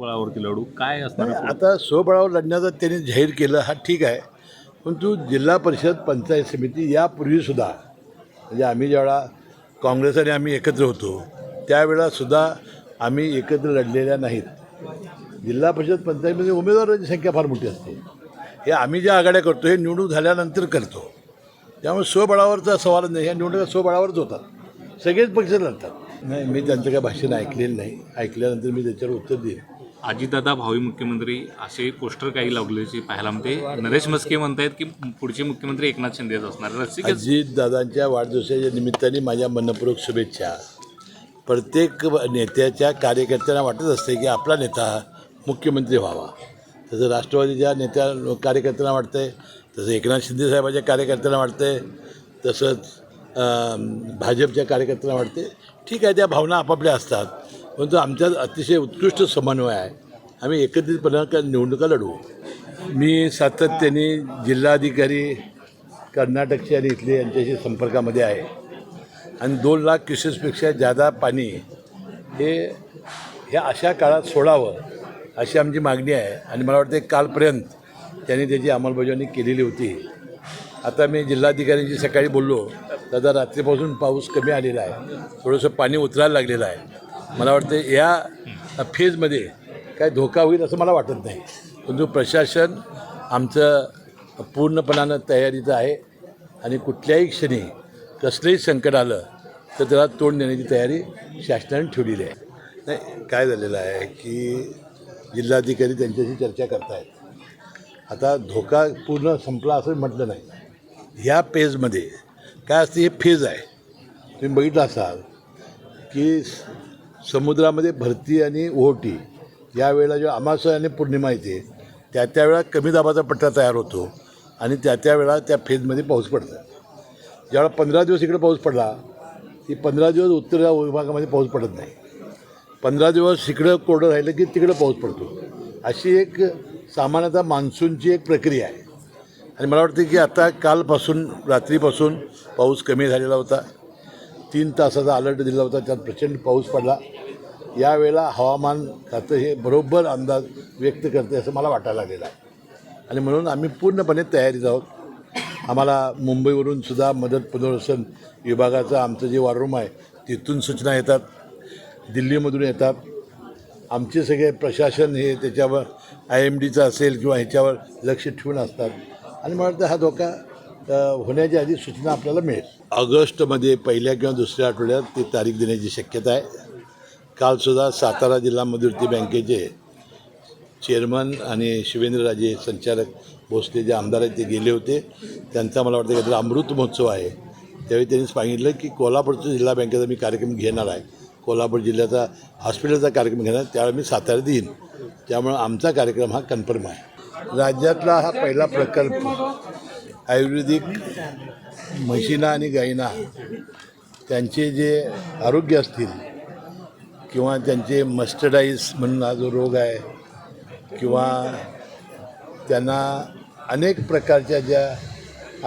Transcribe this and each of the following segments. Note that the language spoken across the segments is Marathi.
बळावरती लढू? काय असणार आता स्वबळावर लढण्याचं त्यांनी जाहीर केलं हा ठीक आहे. परंतु जिल्हा परिषद पंचायत समिती यापूर्वीसुद्धा म्हणजे आम्ही ज्यावेळा काँग्रेस आणि आम्ही एकत्र होतो त्यावेळासुद्धा आम्ही एकत्र लढलेल्या नाहीत. जिल्हा परिषद पंचायतमध्ये उमेदवारांची संख्या फार मोठी असते. हे आम्ही ज्या आघाड्या करतो हे निवडणूक झाल्यानंतर करतो. त्यामुळे स्वबळावरचा सवाल नाही ह्या निवडणुका स्वबळावरच होतात. सगळेच पक्ष लढतात. नाही मी त्यांचं काही भाषण ऐकलेलं नाही. ऐकल्यानंतर मी त्याच्यावर उत्तर देईन. अजितदादा भावी मुख्यमंत्री असे पोस्टर काही लावलेचे पाहायला मिळते नरेश मस्के म्हणतायत की पुढचे मुख्यमंत्री एकनाथ शिंदेच असणार. रसिक अजितदादांच्या वाढदिवसाच्या निमित्ताने माझ्या मनपूर्वक शुभेच्छा. प्रत्येक नेत्याच्या कार्यकर्त्यांना वाटत असते की आपला नेता मुख्यमंत्री व्हावा. तसं राष्ट्रवादीच्या नेत्या कार्यकर्त्यांना वाटतंय तसं एकनाथ शिंदे साहेबांच्या कार्यकर्त्यांना वाटतंय तसंच भाजपच्या कार्यकर्त्यांना वाटते ठीक आहे त्या भावना आपापल्या असतात. परंतु आमच्यात अतिशय उत्कृष्ट समन्वय आहे. आम्ही एकत्रितपणे का निवडणुका लढवू. मी सातत्याने जिल्हाधिकारी कर्नाटकचे आणि इथले यांच्याशी संपर्कामध्ये आहे. आणि दोन लाख क्युसेसपेक्षा जादा पाणी हे ह्या अशा काळात सोडावं अशी आमची मागणी आहे. आणि मला वाटते कालपर्यंत त्यांनी त्याची अंमलबजावणी केलेली होती. आता मी जिल्हाधिकाऱ्यांशी सकाळी बोललो. दादा रात्रीपासून पाऊस कमी आलेला आहे. थोडंसं पाणी उतरायला लागलेलं आहे. मला वाटतं या फेजमध्ये काय धोका होईल असं मला वाटत नाही. परंतु प्रशासन आमचं पूर्णपणानं तयारीचं आहे आणि कुठल्याही क्षणी कसलंही संकट आलं तर त्याला तोंड देण्याची तयारी शासनाने ठेवलेली आहे. नाही काय झालेलं आहे की जिल्हाधिकारी त्यांच्याशी चर्चा करतायत. आता धोका पूर्ण संपला असं म्हटलं नाही. ह्या फेजमध्ये काय असते हे फेज आहे. तुम्ही बघितलं असाल की समुद्रामध्ये भरती आणि ओहोटी यावेळेला जेव्हा अमावस्या आणि पौर्णिमा येते त्या त्यावेळा कमी दाबाचा पट्टा तयार होतो आणि त्या त्यावेळा त्या फेजमध्ये पाऊस पडतो. ज्यावेळा पंधरा दिवस इकडे पाऊस पडला की पंधरा दिवस उत्तर विभागामध्ये पाऊस पडत नाही. पंधरा दिवस इकडं कोरडं राहिलं की तिकडं पाऊस पडतो. अशी एक सामान्यतः मान्सूनची एक प्रक्रिया आहे. आणि मला वाटतं की आता कालपासून रात्रीपासून पाऊस कमी झालेला होता. तीन तासाचा अलर्ट दिला होता त्यात प्रचंड पाऊस पडला. यावेळेला हवामान खातं हे बरोबर अंदाज व्यक्त करते असं मला वाटायला लागलेलं आहे. आणि म्हणून आम्ही पूर्णपणे तयारीत आहोत. आम्हाला मुंबईवरून सुद्धा मदत पुनर्वसन विभागाचं आमचं जे वॉररूम आहे तिथून सूचना येतात. दिल्लीमधून येतात. आमचे सगळे प्रशासन हे त्याच्यावर आय एम डीचं असेल किंवा ह्याच्यावर लक्ष ठेवून असतात. आणि मला वाटतं हा धोका होण्याच्या आधी सूचना आपल्याला मिळेल. ऑगस्टमध्ये पहिल्या किंवा दुसऱ्या आठवड्यात ती तारीख देण्याची शक्यता आहे. कालसुद्धा सातारा जिल्हा मध्यवर्ती बँकेचे चेअरमन आणि शिवेंद्रराजे संचालक भोसले जे आमदार आहेत ते गेले होते. त्यांचा मला वाटतं काहीतरी अमृत महोत्सव आहे. त्यावेळी त्यांनी सांगितलं की कोल्हापूरचा जिल्हा बँकेचा मी कार्यक्रम घेणार आहे. कोल्हापूर जिल्ह्याचा हॉस्पिटलचा कार्यक्रम घेणार त्यावेळी मी साताऱ्यात येईन. त्यामुळं आमचा कार्यक्रम हा कन्फर्म आहे. राज्यातला हा पहिला प्रकल्प आयुर्वेदिक म्हशीना आणि गायीना त्यांचे जे आरोग्य असतील किंवा त्यांचे मस्टर्डाईज म्हणून हा जो रोग आहे किंवा त्यांना अनेक प्रकारच्या ज्या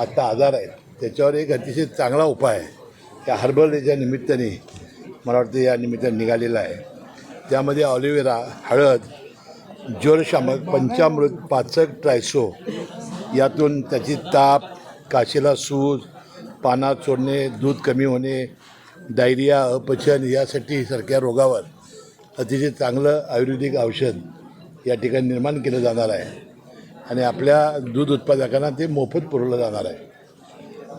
आता आजार आहेत त्याच्यावर एक अतिशय चांगला उपाय आहे. त्या हर्बल याच्या निमित्ताने मला वाटतं या निमित्ताने निघालेला आहे. त्यामध्ये ऑलिव्हेरा हळद ज्वरशामक पंचामृत पाचक ट्रायसो यातून त्याची ताप काशीला सूज पानात सोडणे दूध कमी होणे डायरिया अपचन यासाठी सारख्या रोगावर अतिशय चांगलं आयुर्वेदिक औषध या ठिकाणी निर्माण केलं जाणार आहे. आणि आपल्या दूध उत्पादकांना ते मोफत पुरवलं जाणार आहे.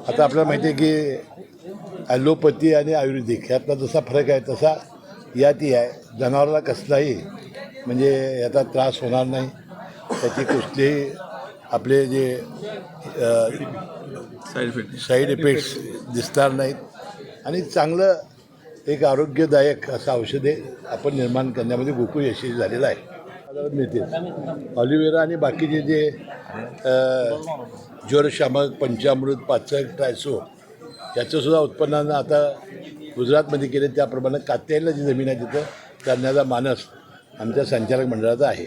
आता आपल्याला माहिती आहे की ॲलोपॅथी आणि आयुर्वेदिक ह्यातला जसा फरक आहे तसा यातही आहे. जनावराला कसलाही म्हणजे याचा त्रास होणार नाही. त्याची कुठलीही आपले जे साईड इफेक्ट साईड इफेक्ट्स दिसणार नाहीत. आणि चांगलं एक आरोग्यदायक असं औषधे आपण निर्माण करण्यामध्ये गोकुळ यशस्वी झालेलं आहे. मिळतील. ऑलिव्हेरा आणि बाकीचे जे ज्वरशामक पंचामृत पाचक ट्रायसो याचंसुद्धा उत्पन्नानं आता गुजरातमध्ये केले त्याप्रमाणे कात्यायला जी जमीन आहे तिथं करण्याचा मानस आमच्या संचालक मंडळाचा आहे.